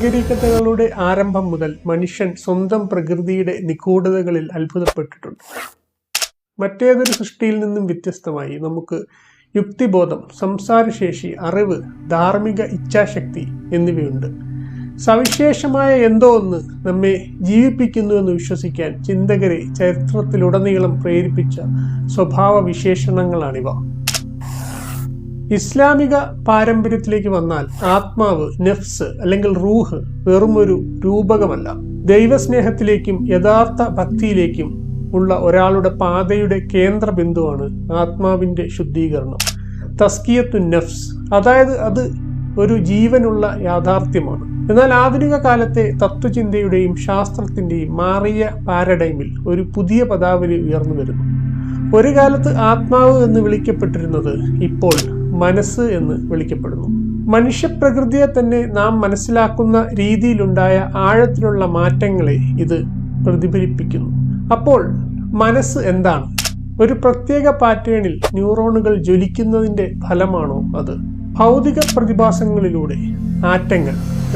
നാഗരികതകളുടെ ആരംഭം മുതൽ മനുഷ്യൻ സ്വന്തം പ്രകൃതിയുടെ നിഗൂഢതകളിൽ അത്ഭുതപ്പെട്ടിട്ടുണ്ട്. മറ്റേതൊരു സൃഷ്ടിയിൽ നിന്നും വ്യത്യസ്തമായി നമുക്ക് യുക്തിബോധം സംസാരശേഷി അറിവ് ധാർമ്മിക ഇച്ഛാശക്തി എന്നിവയുണ്ട്. സവിശേഷമായ എന്തോ ഒന്ന് നമ്മെ ജീവിപ്പിക്കുന്നു എന്ന് വിശ്വസിക്കാൻ ചിന്തകരെ ചരിത്രത്തിലുടനീളം പ്രേരിപ്പിച്ച സ്വഭാവ വിശേഷണങ്ങളാണിവ ഇസ്ലാമിക പാരമ്പര്യത്തിലേക്ക് വന്നാൽ ആത്മാവ് നെഫ്സ് അല്ലെങ്കിൽ റൂഹ് വെറുമൊരു രൂപകമല്ല. ദൈവസ്നേഹത്തിലേക്കും യഥാർത്ഥ ഭക്തിയിലേക്കും ഉള്ള ഒരാളുടെ പാതയുടെ കേന്ദ്ര ബിന്ദുവാണ് ആത്മാവിന്റെ ശുദ്ധീകരണം. തസ്കിയത്തു നഫ്സ് അതായത് അത് ഒരു ജീവനുള്ള യാഥാർത്ഥ്യമാണ്. എന്നാൽ ആധുനിക കാലത്തെ തത്വചിന്തയുടെയും ശാസ്ത്രത്തിന്റെയും മാറിയ പാരഡൈമിൽ ഒരു പുതിയ പദാവലി ഉയർന്നു വരുന്നു. ഒരു കാലത്ത് ആത്മാവ് എന്ന് വിളിക്കപ്പെട്ടിരുന്നത് ഇപ്പോൾ മനസ്സ് എന്ന് വിളിക്കപ്പെടുന്നു. മനുഷ്യപ്രകൃതിയെ തന്നെ നാം മനസ്സിലാക്കുന്ന രീതിയിലുണ്ടായ ആഴത്തിലുള്ള മാറ്റങ്ങളെ ഇത് പ്രതിഫലിപ്പിക്കുന്നു. അപ്പോൾ മനസ്സ് എന്താണ്? ഒരു പ്രത്യേക പാറ്റേണിൽ ന്യൂറോണുകൾ ജ്വലിക്കുന്നതിന്റെ ഫലമാണോ അത്? ഭൗതിക പ്രതിഭാസങ്ങളിലൂടെ ആറ്റങ്ങൾ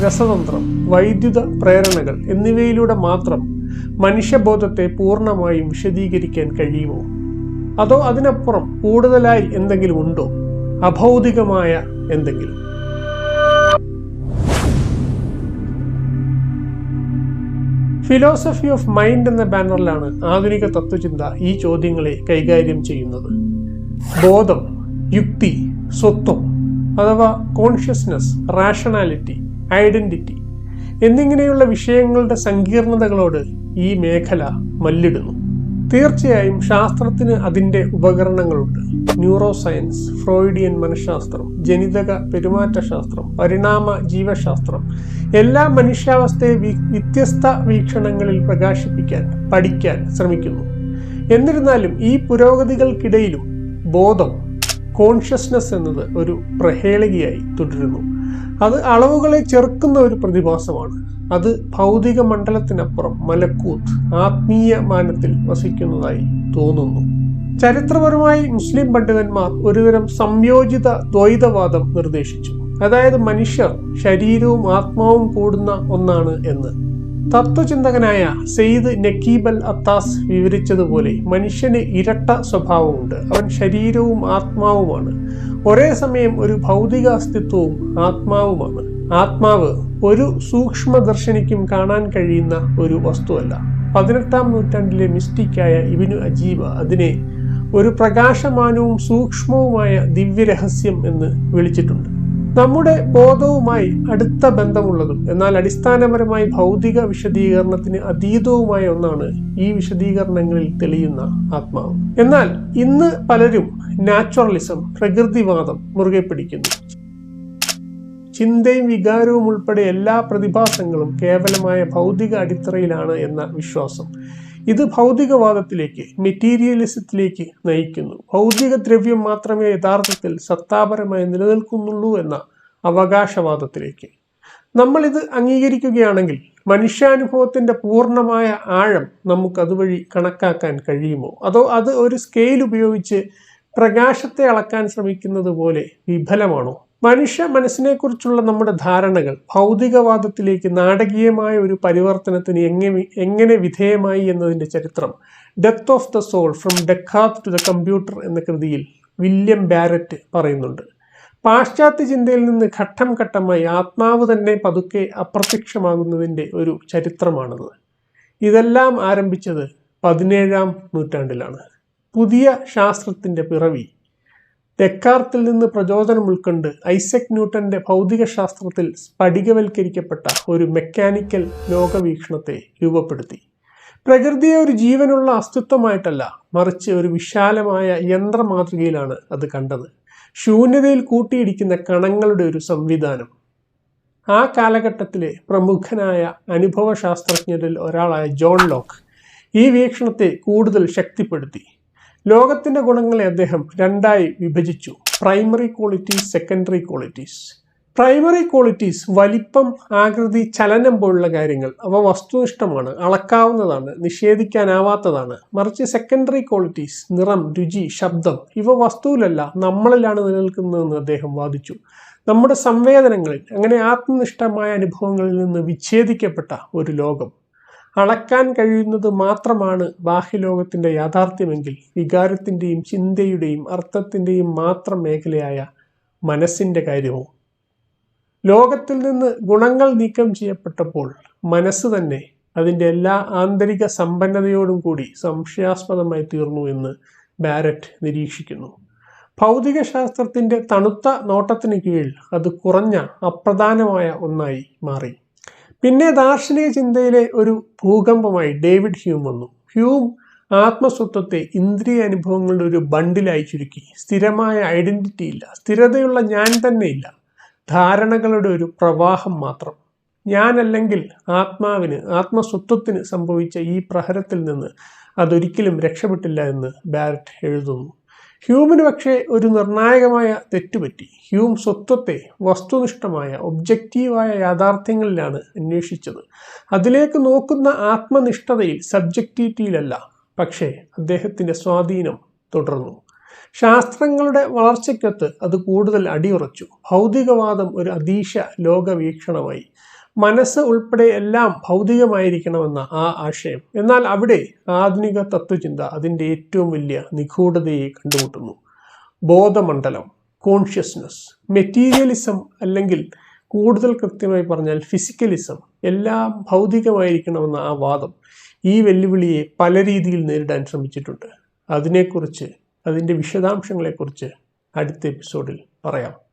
രസതന്ത്രം വൈദ്യുത പ്രേരണകൾ എന്നിവയിലൂടെ മാത്രം മനുഷ്യബോധത്തെ പൂർണമായും വിശദീകരിക്കാൻ കഴിയുമോ? അതോ അതിനപ്പുറം കൂടുതലായി എന്തെങ്കിലും ഉണ്ടോ? അഭൗതികമായ എന്തെങ്കിലും. ഫിലോസഫി ഓഫ് മൈൻഡ് എന്ന ബാനറിലാണ് ആധുനിക തത്വചിന്ത ഈ ചോദ്യങ്ങളെ കൈകാര്യം ചെയ്യുന്നത്. ബോധം യുക്തി സ്വത്വം അഥവാ കോൺഷ്യസ്നസ് റാഷണാലിറ്റി ഐഡന്റിറ്റി എന്നിങ്ങനെയുള്ള വിഷയങ്ങളുടെ സങ്കീർണതകളോട് ഈ മേഖല മല്ലിടുന്നു. തീർച്ചയായും ശാസ്ത്രത്തിന് അതിന്റെ ഉപകരണങ്ങളുണ്ട്. ന്യൂറോ സയൻസ് ഫ്രോയിഡിയൻ മനഃശാസ്ത്രം ജനിതക പെരുമാറ്റശാസ്ത്രം പരിണാമ ജീവശാസ്ത്രം എല്ലാ മനുഷ്യാവസ്ഥയെ വ്യത്യസ്ത വീക്ഷണങ്ങളിൽ പ്രകാശിപ്പിക്കാൻ പഠിക്കാൻ ശ്രമിക്കുന്നു. എന്നിരുന്നാലും ഈ പുരോഗതികൾക്കിടയിലും ബോധം കോൺഷ്യസ്നസ് എന്നത് ഒരു പ്രഹേളികയായി തുടരുന്നു. അത് അളവുകളെ ചെറുക്കുന്ന ഒരു പ്രതിഭാസമാണ്. അത് ഭൗതിക മണ്ഡലത്തിനപ്പുറം മലക്കൂത്ത് ആത്മീയ മാനത്തിൽ വസിക്കുന്നതായി തോന്നുന്നു. ചരിത്രപരമായി മുസ്ലിം പണ്ഡിതന്മാർ ഒരുതരം സംയോജിത ദ്വൈതവാദം നിർദ്ദേശിച്ചു. അതായത് മനുഷ്യർ ശരീരവും ആത്മാവും കൂടുന്ന ഒന്നാണ് എന്ന്. തത്വചിന്തകനായ സെയ്ദ് നക്കീബൽ അത്താസ് വിവരിച്ചതുപോലെ മനുഷ്യന് ഇരട്ട സ്വഭാവമുണ്ട്. അവൻ ശരീരവും ആത്മാവുമാണ്. ഒരേ സമയം ഒരു ഭൗതിക അസ്തിത്വവും ആത്മാവുമാണ്. ആത്മാവ് ഒരു സൂക്ഷ്മദർശനിക്കും കാണാൻ കഴിയുന്ന ഒരു വസ്തുവല്ല. പതിനെട്ടാം നൂറ്റാണ്ടിലെ മിസ്റ്റിക്കായ ഇബിനു അജീബ അതിനെ ഒരു പ്രകാശമാനവും സൂക്ഷ്മവുമായ ദിവ്യരഹസ്യം എന്ന് വിളിച്ചിട്ടുണ്ട്. നമ്മുടെ ബോധവുമായി അടുത്ത ബന്ധമുള്ളതും എന്നാൽ അടിസ്ഥാനപരമായി ഭൗതിക വിശദീകരണത്തിന് അതീതവുമായ ഒന്നാണ് ഈ വിശദീകരണങ്ങളിൽ തെളിയുന്ന ആത്മാവ്. എന്നാൽ ഇന്ന് പലരും നാച്ചുറലിസം പ്രകൃതിവാദം മുറുകെ പിടിക്കുന്നു. ചിന്തയും വികാരവും ഉൾപ്പെടെ എല്ലാ പ്രതിഭാസങ്ങളും കേവലമായ ഭൗതിക അടിത്തറയിലാണ് എന്ന വിശ്വാസം. ഇത് ഭൗതികവാദത്തിലേക്ക് മെറ്റീരിയലിസത്തിലേക്ക് നയിക്കുന്നു. ഭൗതിക ദ്രവ്യം മാത്രമേ യഥാർത്ഥത്തിൽ സത്താപരമായി നിലനിൽക്കുന്നുള്ളൂ എന്ന അവകാശവാദത്തിലേക്ക്. നമ്മളിത് അംഗീകരിക്കുകയാണെങ്കിൽ മനുഷ്യാനുഭവത്തിന്റെ പൂർണമായ ആഴം നമുക്ക് അതുവഴി കണക്കാക്കാൻ കഴിയുമോ? അതോ അത് ഒരു സ്കെയിൽ ഉപയോഗിച്ച് പ്രകാശത്തെ അളക്കാൻ ശ്രമിക്കുന്നത് പോലെ വിഫലമാണോ? മനുഷ്യ മനസ്സിനെക്കുറിച്ചുള്ള നമ്മുടെ ധാരണകൾ ഭൗതികവാദത്തിലേക്ക് നാടകീയമായ ഒരു പരിവർത്തനത്തിന് എങ്ങനെ എങ്ങനെ വിധേയമായി എന്നതിന്റെ ചരിത്രം death of the soul from Descartes to the computer എന്ന കൃതിയിൽ വില്യം ബാരറ്റ് പറയുന്നുണ്ട്. പാശ്ചാത്യ ചിന്തയിൽ നിന്ന് ഘട്ടം ഘട്ടമായി ആത്മാവ് തന്നെ പതുക്കെ അപ്രത്യക്ഷമാകുന്നതിന്റെ ഒരു ചരിത്രമാണത്. ഇതെല്ലാം ആരംഭിച്ചത് പതിനേഴാം നൂറ്റാണ്ടിലാണ്. പുതിയ ശാസ്ത്രത്തിന്റെ പിറവി ഡെക്കാർത്തിൽ നിന്ന് പ്രചോദനം ഉൾക്കൊണ്ട് ഐസക് ന്യൂട്ടന്റെ ഭൗതികശാസ്ത്രത്തിൽ സ്ഫടികവൽക്കരിക്കപ്പെട്ട ഒരു മെക്കാനിക്കൽ ലോകവീക്ഷണത്തെ രൂപപ്പെടുത്തി. പ്രകൃതിയെ ഒരു ജീവനുള്ള അസ്തിത്വമായിട്ടല്ല മറിച്ച് ഒരു വിശാലമായ യന്ത്രമാതൃകയിലാണ് അത് കണ്ടത്. ശൂന്യതയിൽ കൂട്ടിയിടിക്കുന്ന കണങ്ങളുടെ ഒരു സംവിധാനം. ആ കാലഘട്ടത്തിലെ പ്രമുഖനായ അനുഭവശാസ്ത്രജ്ഞരിൽ ഒരാളായ ജോൺ ലോക്ക് ഈ വീക്ഷണത്തെ കൂടുതൽ ശക്തിപ്പെടുത്തി. ലോകത്തിന്റെ ഗുണങ്ങളെ അദ്ദേഹം രണ്ടായി വിഭജിച്ചു. Primary qualities secondary qualities primary qualities വലിപ്പം ആകൃതി ചലനം പോലുള്ള കാര്യങ്ങൾ. അവ വസ്തുനിഷ്ഠമാണ് അളക്കാവുന്നതാണ് നിഷേധിക്കാനാവാത്തതാണ്. മറിച്ച് സെക്കൻഡറി ക്വാളിറ്റീസ് നിറം രുചി ശബ്ദം ഇവ വസ്തുവിലല്ല നമ്മളിലാണ് നിലനിൽക്കുന്നതെന്ന് അദ്ദേഹം വാദിച്ചു. നമ്മുടെ സംവേദനങ്ങളിൽ അങ്ങനെ ആത്മനിഷ്ഠമായ അനുഭവങ്ങളിൽ നിന്ന് വിച്ഛേദിക്കപ്പെട്ട ഒരു ലോകം. അളക്കാൻ കഴിയുന്നത് മാത്രമാണ് ബാഹ്യലോകത്തിന്റെ യാഥാർത്ഥ്യമെങ്കിൽ വികാരത്തിന്റെയും ചിന്തയുടെയും അർത്ഥത്തിന്റെയും മാത്രം മേഖലയായ മനസ്സിന്റെ കാര്യമോ? ലോകത്തിൽ നിന്ന് ഗുണങ്ങൾ നീക്കം ചെയ്യപ്പെട്ടപ്പോൾ മനസ്സ് തന്നെ അതിന്റെ എല്ലാ ആന്തരിക സമ്പന്നതയോടും കൂടി സംശയാസ്പദമായി തീർന്നു എന്ന് ബാരറ്റ് നിരീക്ഷിക്കുന്നു. ഭൗതിക ശാസ്ത്രത്തിന്റെ തണുത്ത നോട്ടത്തിന് കീഴിൽ അത് കുറഞ്ഞ അപ്രധാനമായ ഒന്നായി മാറി. പിന്നെ ദാർശനിക ചിന്തയിലെ ഒരു ഭൂകമ്പമായി ഡേവിഡ് ഹ്യൂം വന്നു. ഹ്യൂം ആത്മസ്വത്വത്തെ ഇന്ദ്രിയ അനുഭവങ്ങളുടെ ഒരു ബണ്ടിലായി ചുരുക്കി. സ്ഥിരമായ ഐഡന്റിറ്റി ഇല്ല. സ്ഥിരതയുള്ള ഞാൻ തന്നെ ഇല്ല. ധാരണകളുടെ ഒരു പ്രവാഹം മാത്രം. ഞാനല്ലെങ്കിൽ ആത്മാവിന് ആത്മസ്വത്വത്തിന് സംഭവിച്ച ഈ പ്രഹരത്തിൽ നിന്ന് അതൊരിക്കലും രക്ഷപ്പെട്ടില്ല എന്ന് ബാരറ്റ് എഴുതുന്നു. ഹ്യൂമിന് പക്ഷേ ഒരു നിർണായകമായ തെറ്റുപറ്റി. ഹ്യൂം സ്വത്വത്തെ വസ്തുനിഷ്ഠമായ ഒബ്ജക്റ്റീവായ യാഥാർത്ഥ്യങ്ങളിലാണ് അന്വേഷിച്ചത്. അതിലേക്ക് നോക്കുന്ന ആത്മനിഷ്ഠതയിൽ സബ്ജക്റ്റിവിറ്റിയിലല്ല പക്ഷേ അദ്ദേഹത്തിന്റെ സ്വാധീനം തുടർന്നു. ശാസ്ത്രങ്ങളുടെ വളർച്ചയ്ക്കൊത്ത് അത് കൂടുതൽ അടിയുറച്ചു. ഭൗതികവാദം ഒരു അതീശ ലോകവീക്ഷണമായി. മനസ്സ് ഉൾപ്പെടെ എല്ലാം ഭൗതികമായിരിക്കണമെന്ന ആ ആശയം. എന്നാൽ അവിടെ ആധുനിക തത്വചിന്ത അതിന്റെ ഏറ്റവും വലിയ നിഗൂഢതയെ കണ്ടുമുട്ടുന്നു. ബോധമണ്ഡലം കോൺഷ്യസ്നസ് മെറ്റീരിയലിസം അല്ലെങ്കിൽ കൂടുതൽ കൃത്യമായി പറഞ്ഞാൽ ഫിസിക്കലിസം എല്ലാം ഭൗതികമായിരിക്കണമെന്ന ആ വാദം ഈ വെല്ലുവിളിയെ പല രീതിയിൽ നേരിടാൻ ശ്രമിച്ചിട്ടുണ്ട്. അതിനെക്കുറിച്ച് അതിന്റെ വിശദാംശങ്ങളെക്കുറിച്ച് അടുത്ത എപ്പിസോഡിൽ പറയാം.